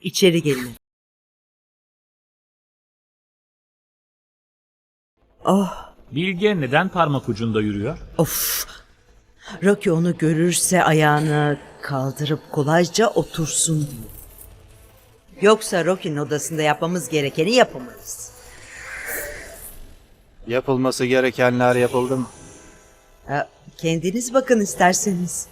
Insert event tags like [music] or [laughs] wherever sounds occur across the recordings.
İçeri gelin. Oh, Bilge neden parmak ucunda yürüyor? of. Rocky onu görürse ayağını kaldırıp kolayca otursun diye. Yoksa Rocky'nin odasında yapmamız gerekeni yapamayız. Yapılması gerekenler yapıldı mı? Ha, kendiniz bakın isterseniz.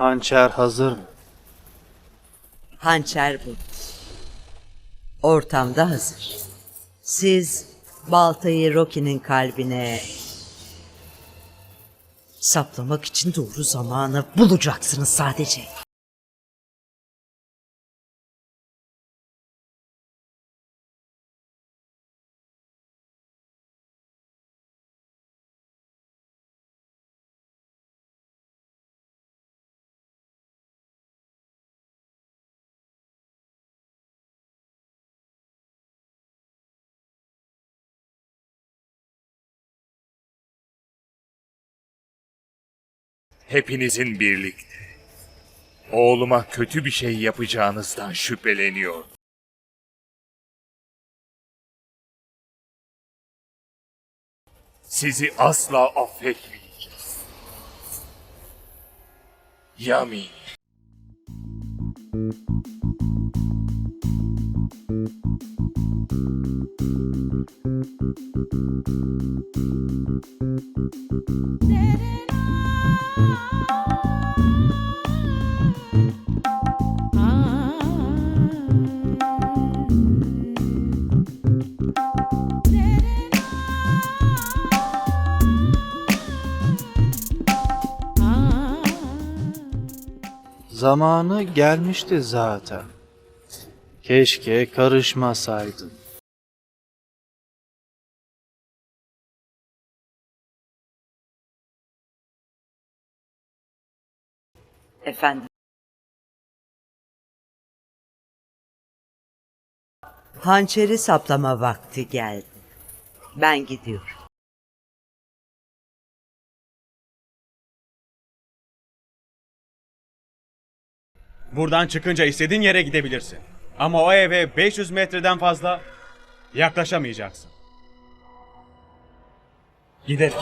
Hançer hazır mı? Hançer bu. Ortamda hazır. Siz baltayı Rocky'nin kalbine saplamak için doğru zamanı bulacaksınız sadece. Hepinizin birlikte. Oğluma kötü bir şey yapacağınızdan şüpheleniyor. Sizi asla affetmeyeceğiz. Yamin. Zamanı gelmişti zaten. Keşke karışmasaydın. Efendim. Hançeri saplama vakti geldi. Ben gidiyorum. Buradan çıkınca istediğin yere gidebilirsin. Ama o eve 500 metreden fazla yaklaşamayacaksın. Gidelim.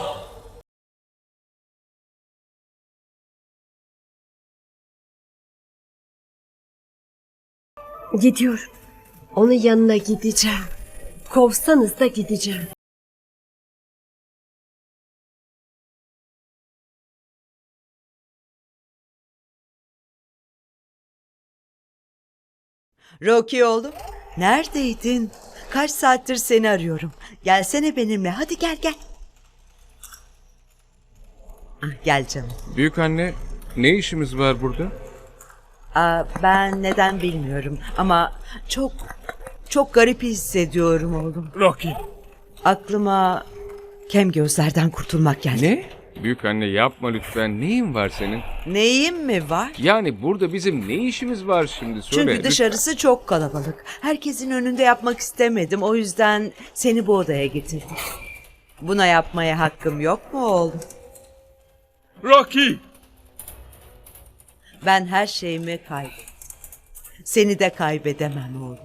Gidiyorum. Onun yanına gideceğim. Kovsanız da gideceğim. Rocky oğlum, neredeydin? Kaç saattir seni arıyorum. Gelsene benimle. Hadi gel gel. Ah, Gel canım. Büyük anne, ne işimiz var burada? Aa, ben neden bilmiyorum ama çok çok garip hissediyorum oğlum. Rocky. Aklıma kem gözlerden kurtulmak geldi. Ne? Büyük anne yapma lütfen. Neyin var senin? Neyim mi var? Yani burada bizim ne işimiz var şimdi? Söyle. Çünkü lütfen. dışarısı çok kalabalık. Herkesin önünde yapmak istemedim. O yüzden seni bu odaya getirdim. Buna yapmaya hakkım yok mu oğlum? Rocky. Ben her şeyimi kaybettim. Seni de kaybedemem oğlum.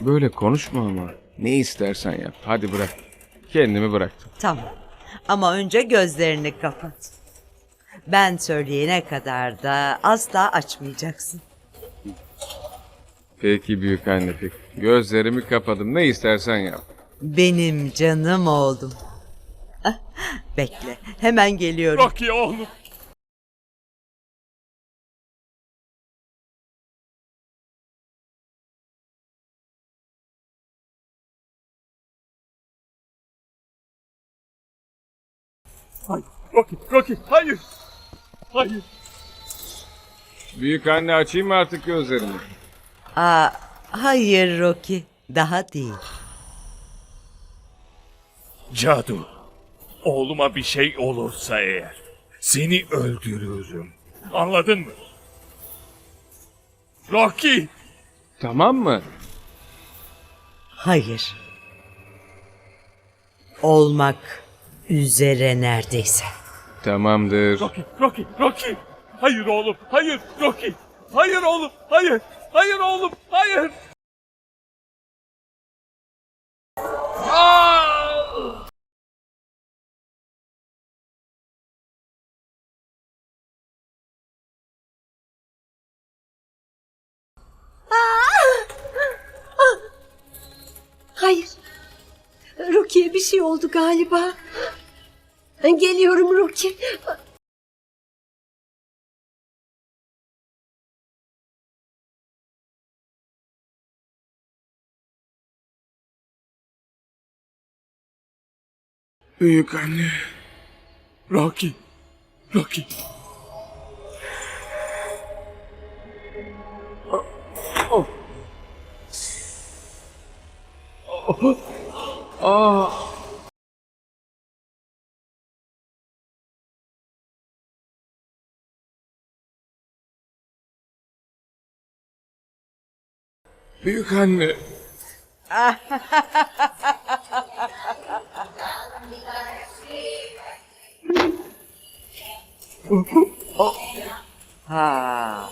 Böyle konuşma ama. Ne istersen yap. Hadi bırak. Kendimi bıraktım. Tamam. Ama önce gözlerini kapat. Ben söyleyene kadar da asla açmayacaksın. Peki büyük anne peki. Gözlerimi kapadım. Ne istersen yap. Benim canım oğlum. Ah, Bekle. Hemen geliyorum. Rocky oğlum. Hayır, Rocky, Rocky, hayır. Hayır. Büyük anne açayım mı artık gözlerimi? Aa, hayır Rocky. Daha değil. Cadu. Oğluma bir şey olursa eğer seni öldürürüm. Anladın mı? Rocky! Tamam mı? Hayır. Olmak üzere neredeyse. Tamamdır. Rocky, Rocky, Rocky. Hayır oğlum, hayır Rocky. Hayır oğlum, hayır. Hayır oğlum, hayır. Aa! Hayır. Rukiye bir şey oldu galiba. Geliyorum Ruki. Büyük anne. Rocky, Rocky. Büyük anne. Ha.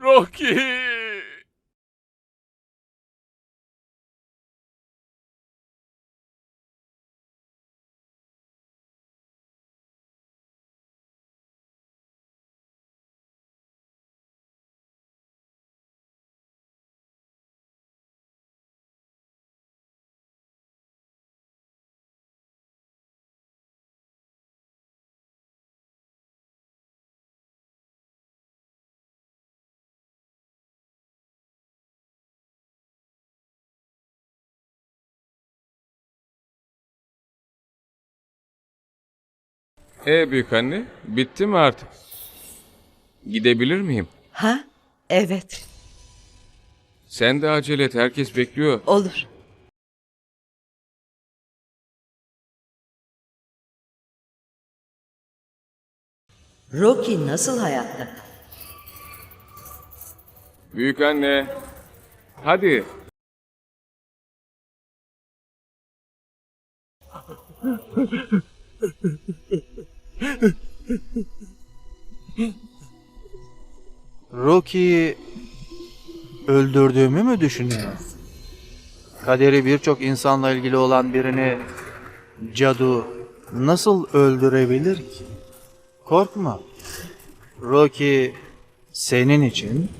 Rocky. E büyük anne, bitti mi artık? Gidebilir miyim? Ha? Evet. Sen de acele et, herkes bekliyor. Olur. Rocky nasıl hayatta? Büyük anne. Hadi. [laughs] Rocky'yi öldürdüğümü mü düşünüyorsun? Kaderi birçok insanla ilgili olan birini Cadu nasıl öldürebilir ki? Korkma. Rocky senin için,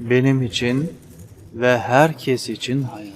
benim için ve herkes için hayat.